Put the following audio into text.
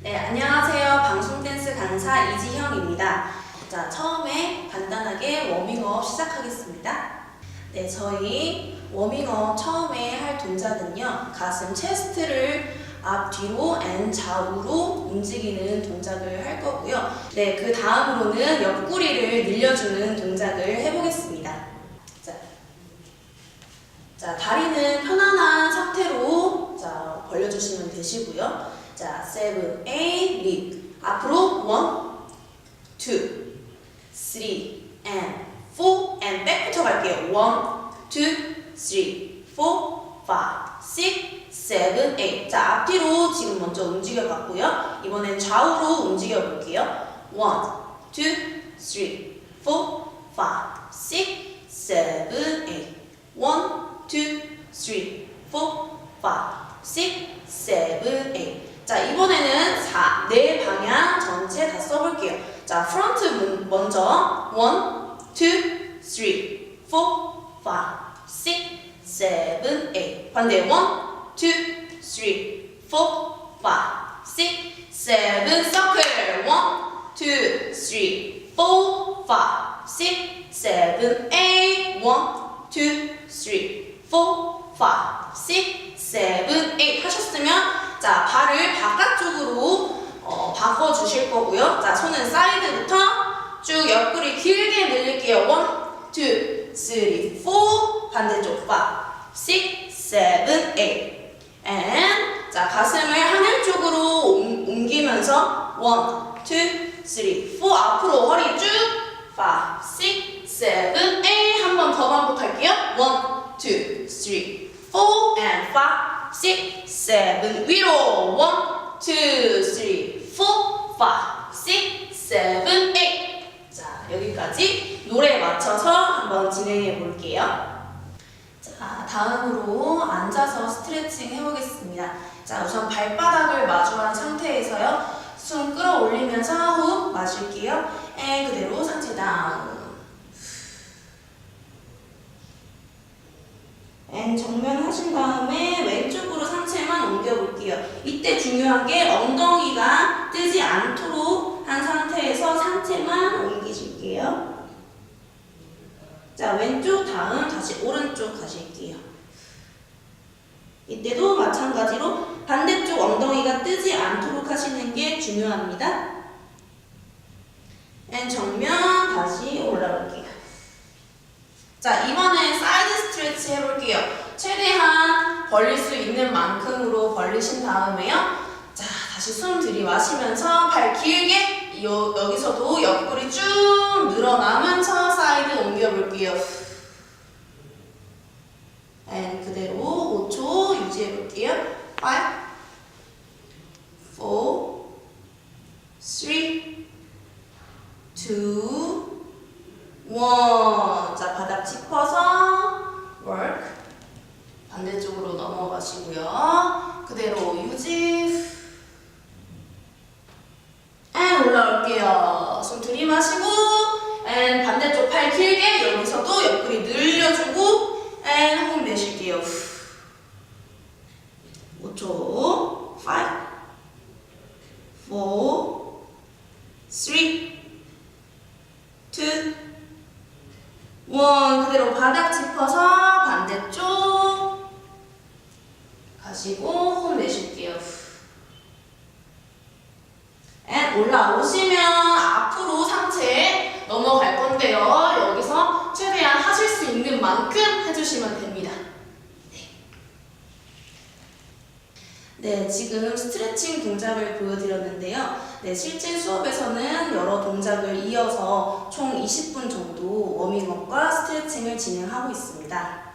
네, 안녕하세요. 방송 댄스 강사 이지형입니다. 자, 처음에 간단하게 워밍업 시작하겠습니다. 네, 저희 워밍업 처음에 할 동작은요. 가슴 체스트를 앞뒤로 앤 좌우로 움직이는 동작을 할 거고요. 네, 그 다음으로는 옆구리를 늘려주는 동작을 해보겠습니다. 자, 자 다리는 편안한 상태로 자, 벌려주시면 되시고요. 자, seven, eight, 립. 앞으로 one, two, three, and four, and 백부터 갈게요. one, two, three, four, five, six, seven, eight. 자, 앞뒤로 지금 먼저 움직여 봤고요. 이번엔 좌우로 움직여 볼게요. one, two, three, four, five, six, seven, eight. one, two, three, four, five, six, seven, eight. 자, 이번에는 4, 네 방향 전체 다 써볼게요. 자, 프론트 문- 먼저 1, 2, 3, 4, 5, 6, 7, 8 반대 1, 2, 3, 4, 5, 6, 7 서클 1, 2, 3, 4, 5, 6, 7, 8 1, 2, 3, 4, 5, 6, 7, 8 하셨으면 자, 발을 바깥쪽으로 어, 바꿔 주실 거고요. 자, 손은 사이드부터 쭉 옆구리 길게 늘릴게요. 1, 2, 3, 4 반대쪽 5, 6, 7, 8 and 자, 가슴을 하늘 쪽으로 옮- 옮기면서 1, 2, 3, 4 앞으로 허리 쭉 5, 6, 7, 8 한 번 더 반복할게요. 1, 2, 3, 4 and 5, 6, 7 위로 1, 2, 3, 4, 5, 6, 7, 8 자, 여기까지 노래에 맞춰서 한번 진행해 볼게요. 자, 다음으로 앉아서 스트레칭 해보겠습니다. 자, 우선 발바닥을 마주한 상태에서요. 숨 끌어올리면서 호흡 마실게요. 에 그대로 상체 다운. 앤 정면 하신 다음에 왼쪽으로 상체만 옮겨볼게요. 이때 중요한 게 엉덩이가 뜨지 않도록 한 상태에서 상체만 옮기실게요. 자, 왼쪽 다음 다시 오른쪽 가실게요. 이때도 마찬가지로 반대쪽 엉덩이가 뜨지 않도록 하시는 게 중요합니다. 앤 정면 다시 올라올게요. 자, 이번엔 사이드 스트레치 해볼게요. 최대한 벌릴 수 있는 만큼으로 벌리신 다음에요. 자, 다시 숨 들이마시면서 발 길게 요, 여기서도 옆구리 쭉 늘어나면서 사이드 옮겨볼게요. 앤 그대로 5초 유지해볼게요. 5, 4, 3, 2, 1. 짚어서 work. 반대쪽으로 넘어가시고요. 그대로 유지. 앤 올라올게요. 숨 들이마시고 앤 반대쪽 팔 길게 여기서도 옆구리 늘려주고 앤 호흡 내쉴게요. 5초 5 4 3 2 원 그대로 바닥 짚어서 반대쪽 가시고 호흡 내쉴게요. 앤 올라오시면 앞으로 상체 넘어갈 건데요. 여기서 최대한 하실 수 있는 만큼 해주시면 됩니다. 네, 지금 스트레칭 동작을 보여드렸는데요. 네, 실제 수업에서는 여러 동작을 이어서 총 20분 정도 워밍업과 스트레칭을 진행하고 있습니다.